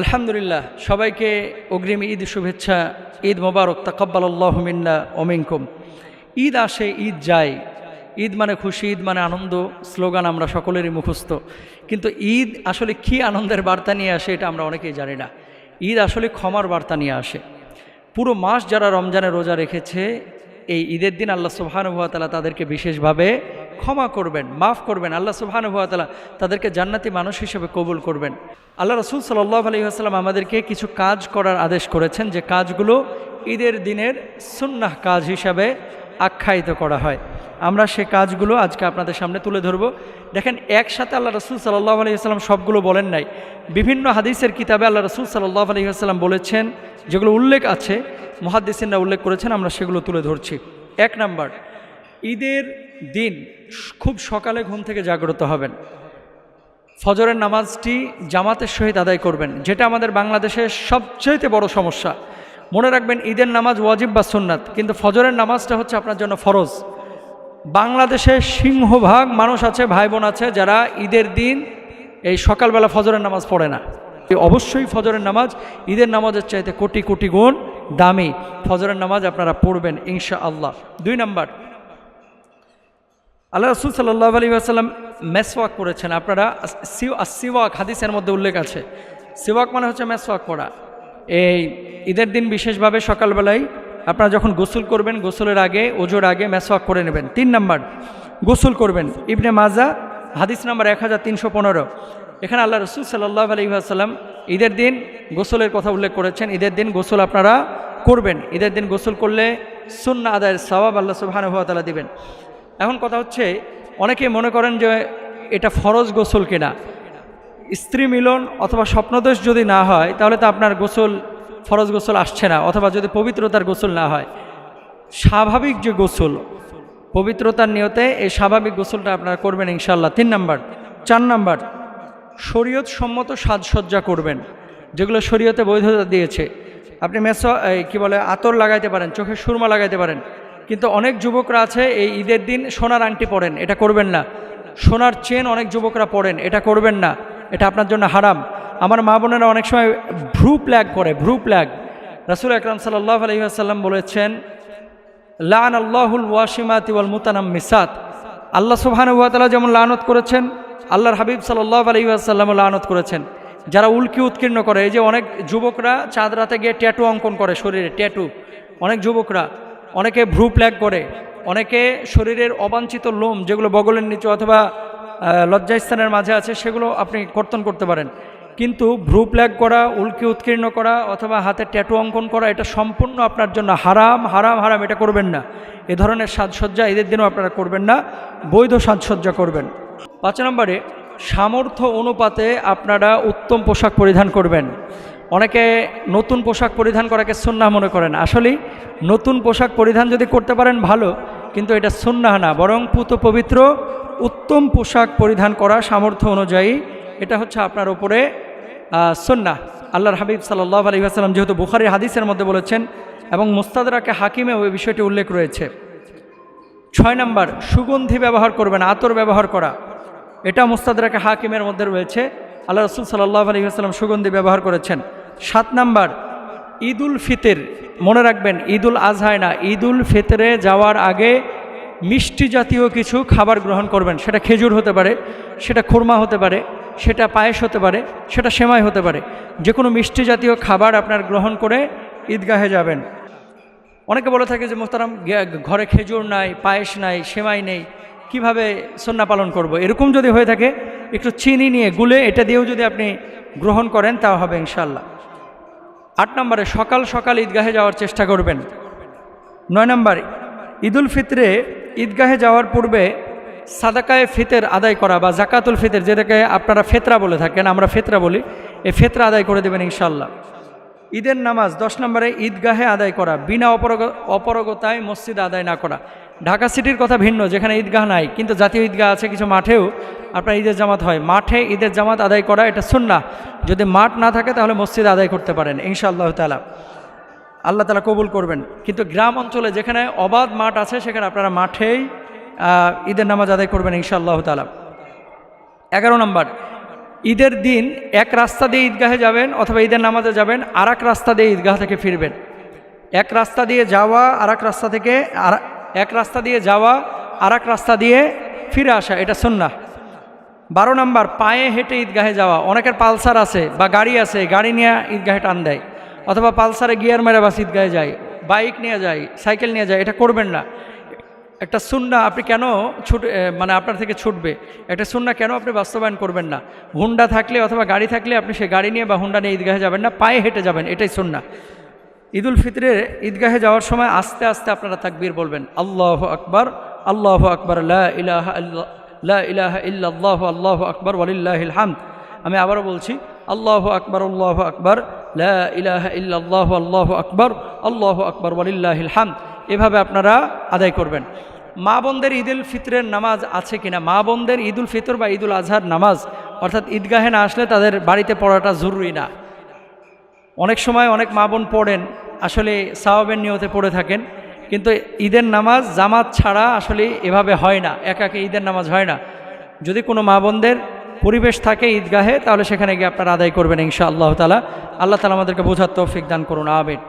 আলহামদুলিল্লাহ, সবাইকে অগ্রিম ঈদ শুভেচ্ছা, ঈদ মোবারক তাকাব্বাল্লাহ মিন্না ওমিনকুম ঈদ আসে, ঈদ যায়। ঈদ মানে খুশি, ঈদ মানে আনন্দ, স্লোগান আমরা সকলেরই মুখস্থ। কিন্তু ঈদ আসলে কি আনন্দের বার্তা নিয়ে আসে এটা আমরা অনেকেই জানি না। ঈদ আসলে ক্ষমার বার্তা নিয়ে আসে। পুরো মাস যারা রমজানে রোজা রেখেছে, এই ঈদের দিন আল্লাহ সুবহানুভাতালা তাদেরকে বিশেষভাবে ক্ষমা করবেন, মাফ করবেন। আল্লাহ সুবহানুভাতালা তাদেরকে জান্নাতি মানুষ হিসেবে কবুল করবেন। আল্লাহ রসুল সাল্লাহ আলী আসসালাম আমাদেরকে কিছু কাজ করার আদেশ করেছেন, যে কাজগুলো ঈদের দিনের সুন্নাহ কাজ হিসাবে আখ্যায়িত করা হয়। আমরা সে কাজগুলো আজকে আপনাদের সামনে তুলে ধরব। দেখেন, একসাথে আল্লাহ রসুল সাল্লাহ আলী আসসালাম সবগুলো বলেন নাই। বিভিন্ন হাদিসের কিতাবে আল্লাহ রসুল সাল্লাহ আলী আসসালাম বলেছেন, যেগুলো উল্লেখ আছে, মহাদ্দিসিনরা উল্লেখ করেছেন, আমরা সেগুলো তুলে ধরছি। এক নাম্বার ঈদের দিন খুব সকালে ঘুম থেকে জাগ্রত হবেন। ফজরের নামাজটি জামাতের সহিত আদায় করবেন, যেটা আমাদের বাংলাদেশের সবচেয়ে বড় সমস্যা। মনে রাখবেন, ঈদের নামাজ ওয়াজিব বা সুন্নাত, কিন্তু ফজরের নামাজটা হচ্ছে আপনার জন্য ফরজ। বাংলাদেশে সিংহভাগ মানুষ আছে ভাই বোন আছে, যারা ঈদের দিন এই সকালবেলা ফজরের নামাজ পড়ে না। অবশ্যই ফজরের নামাজ ঈদের নামাজের চাইতে কোটি কোটি গুণ দামি। ফজরের নামাজ আপনারা পড়বেন ইনশা আল্লাহ দুই নাম্বার আল্লাহ রসুল সাল্লাহ আলী আসাল্লাম মেসওয়াক করেছেন। আপনারা সিওয়াক হাদিসের মধ্যে উল্লেখ আছে। সিওয়াক মানে হচ্ছে মেসওয়াক করা। এই ঈদের দিন বিশেষভাবে সকালবেলায় আপনারা যখন গোসল করবেন, গোসলের আগে, ওজোর আগে মেসওয়াক করে নেবেন। তিন নাম্বার, গোসল করবেন। ইবনে মাজা, হাদিস নাম্বার এক হাজার তিনশো পনেরো। এখানে আল্লাহ রসুল সাল্লাহ আলী আসাল্লাম ঈদের দিন গোসলের কথা উল্লেখ করেছেন। ঈদের দিন গোসল আপনারা করবেন। ঈদের দিন গোসল করলে সুন্না আদায়ের সবাব আল্লাহ সুবাহানুভাতালা দিবেন। এখন কথা হচ্ছে অনেকে মনে করেন যে এটা ফরজ গোসল কিনা। স্ত্রী মিলন অথবা স্বপ্নদোষ যদি না হয়, তাহলে তো আপনার গোসল, ফরজ গোসল আসছে না, অথবা যদি পবিত্রতার গোসল না হয়। স্বাভাবিক যে গোসল, পবিত্রতার নিয়তে এই স্বাভাবিক গোসলটা আপনারা করবেন ইনশাল্লাহ তিন নাম্বার, চার নাম্বার, শরীয়ত সম্মত সাজসজ্জা করবেন, যেগুলো শরীয়তে বৈধতা দিয়েছে। আপনি মেসো কি বলে, আতর লাগাইতে পারেন, চোখে সুরমা লাগাইতে পারেন। কিন্তু অনেক যুবকরা আছে, এই ঈদের দিন সোনার আংটি পরেন, এটা করবেন না। সোনার চেন অনেক যুবকরা পরেন, এটা করবেন না, এটা আপনার জন্য হারাম। আমার মা বোনেরা অনেক সময় ভ্রু প্ল্যাগ করে, ভ্রু প্ল্যাগ। রাসুল আকরাম সাল্লাহ আলহিহাসাল্লাম বলেছেন লান আল্লাহুল ওয়াসিমাত ওয়াল মুতানাম মিসাত আল্লাহ সুবহানুয়াতালা যেমন লানত করেছেন, আল্লাহর হাবিব সাল্লাহ আলহিহাসাল্লামও লানত করেছেন। যারা উল্কি উৎকীর্ণ করে, এই যে অনেক যুবকরা চাঁদ রাতে গিয়ে ট্যাটু অঙ্কন করে শরীরে, ট্যাটু। অনেক যুবকরা অনেকে ভ্রু প্ল্যাগ করে, অনেকে শরীরের অবাঞ্ছিত লোম যেগুলো বগলের নিচে অথবা লজ্জাস্থানের মাঝে আছে, সেগুলো আপনি কর্তন করতে পারেন। কিন্তু ভ্রু প্ল্যাগ করা, উল্কি উৎকীর্ণ করা অথবা হাতে ট্যাটু অঙ্কন করা, এটা সম্পূর্ণ আপনার জন্য হারাম হারাম হারাম, এটা করবেন না। এ ধরনের সাজসজ্জা ঈদের দিনও আপনারা করবেন না, বৈধ সাজসজ্জা করবেন। পাঁচ নম্বরে, সামর্থ্য অনুপাতে আপনারা উত্তম পোশাক পরিধান করবেন। অনেকে নতুন পোশাক পরিধান করাকে সন্না মনে করেন। আসলেই নতুন পোশাক পরিধান যদি করতে পারেন ভালো, কিন্তু এটা সন্না না, বরং পুত পবিত্র, উত্তম পোশাক পরিধান করা সামর্থ্য অনুযায়ী এটা হচ্ছে আপনার ওপরে সন্না আল্লাহর হাবিব সাল্লাহ আলী আসালাম যেহেতু বুখারি হাদিসের মধ্যে বলেছেন এবং মুস্তাদরাকে হাকিমে ওই বিষয়টি উল্লেখ রয়েছে। ছয় নম্বর, সুগন্ধি ব্যবহার করবেন, আতর ব্যবহার করা। এটা মুস্তাদরাকে হাকিমের মধ্যে রয়েছে। আল্লাহ রসুল সাল্লাহ আলী আসালাম সুগন্ধি ব্যবহার করেছেন। সাত নাম্বার, ঈদুল ফিতের। মনে রাখবেন, ঈদুল আজহায় না, ঈদুল ফিতরে যাওয়ার আগে মিষ্টি জাতীয় কিছু খাবার গ্রহণ করবেন। সেটা খেজুর হতে পারে, সেটা খুরমা হতে পারে, সেটা পায়েস হতে পারে, সেটা সেমাই হতে পারে। যে কোনো মিষ্টি জাতীয় খাবার আপনার গ্রহণ করে ঈদগাহে যাবেন। অনেকে বলে থাকে যে মোস্তারাম ঘরে খেজুর নাই, পায়েস নাই, সেমাই নেই, কীভাবে সন্না পালন করব। এরকম যদি হয়ে থাকে, একটু চিনি নিয়ে গুলে এটা দিয়েও যদি আপনি গ্রহণ করেন তা হবে ইনশাল্লাহ আট নম্বরে, সকাল সকাল ঈদগাহে যাওয়ার চেষ্টা করবেন। নয় নম্বর, ঈদুল ফিতরে ঈদগাহে যাওয়ার পূর্বে সাদাকায় ফিতের আদায় করা বা জাকাতুল ফিতের, যেটাকে আপনারা ফেতরা বলে থাকেন, আমরা ফেতরা বলি এই ফেতরা আদায় করে দেবেন ইনশাল্লাহ ঈদের নামাজ দশ নম্বরে ঈদগাহে আদায় করা, বিনা অপরগ, অপরগতায় মসজিদ আদায় না করা। ঢাকা সিটির কথা ভিন্ন, যেখানে ঈদগাহ নাই। কিন্তু জাতীয় ঈদগাহ আছে কিছু মাঠেও আপনার ঈদের জামাত হয়। মাঠে ঈদের জামাত আদায় করা এটা সুন্না যদি মাঠ না থাকে তাহলে মসজিদ আদায় করতে পারেন, ইনশাআল্লাহ তালা আল্লাহ তালা কবুল করবেন। কিন্তু গ্রাম অঞ্চলে যেখানে অবাধ মাঠ আছে, সেখানে আপনারা মাঠেই ঈদের নামাজ আদায় করবেন, ইনশাআল্লাহ তালা এগারো নম্বর, ঈদের দিন এক রাস্তা দিয়ে ঈদগাহে যাবেন অথবা ঈদের নামাজে যাবেন আর রাস্তা দিয়ে ঈদগাহ থেকে ফিরবেন। এক রাস্তা দিয়ে যাওয়া আর রাস্তা থেকে আর এক রাস্তা দিয়ে যাওয়া আর রাস্তা দিয়ে ফিরে আসা, এটা সুন্না বারো নাম্বার, পায়ে হেঁটে ঈদগাহে যাওয়া। অনেকের পালসার আছে বা গাড়ি আছে, গাড়ি নিয়ে ঈদগাহে টান দেয়। অথবা পালসারে গিয়ার মেরে বাস ঈদগাহে যায়, বাইক নিয়ে যায়, সাইকেল নিয়ে যায়, এটা করবেন না। একটা সুন্না আপনি কেন ছুট মানে আপনার থেকে ছুটবে? একটা সুন্না কেন আপনি বাস্তবায়ন করবেন না? হুন্ডা থাকলে অথবা গাড়ি থাকলে আপনি সে গাড়ি নিয়ে বা হুন্ডা নিয়ে ঈদগাহে যাবেন না, পায়ে হেঁটে যাবেন, এটাই সুন্না ঈদুল ফিতরের ঈদগাহে যাওয়ার সময় আস্তে আস্তে আপনারা তাকবীর বলবেন, আল্লাহ আকবর আল্লাহ আকবর ইলাহা ইলাহা আল্লাহ আকবর, ওয়ালিল্লাহিল আমি আবারও বলছি, আল্লাহ আকবর আল্লাহ আকবর ইলাহা আল্লাহ আকবর আল্লাহ আকবর, ওয়ালিল্লাহিল এভাবে আপনারা আদায় করবেন। মা বোনদের ঈদুল ফিতরের নামাজ আছে কিনা? মা বোনদের ঈদুল ফিতর বা ঈদুল আজহার নামাজ, অর্থাৎ ঈদগাহে না আসলে তাদের বাড়িতে পড়াটা জরুরি না। অনেক সময় অনেক মা বোন পড়েন, আসলে সাহাবের নিয়তে পড়ে থাকেন, কিন্তু ঈদের নামাজ জামাত ছাড়া আসলে এভাবে হয় না একাকে ঈদের নামাজ হয় না। যদি কোনো মা বোনদের পরিবেশ থাকে ঈদগাহে, তাহলে সেখানে গিয়ে আপনারা আদায় করবেন ইনশা আল্লাহ তালা আল্লাহ তালা আমাদেরকে বোঝার তৌফিক দান করুন আবেন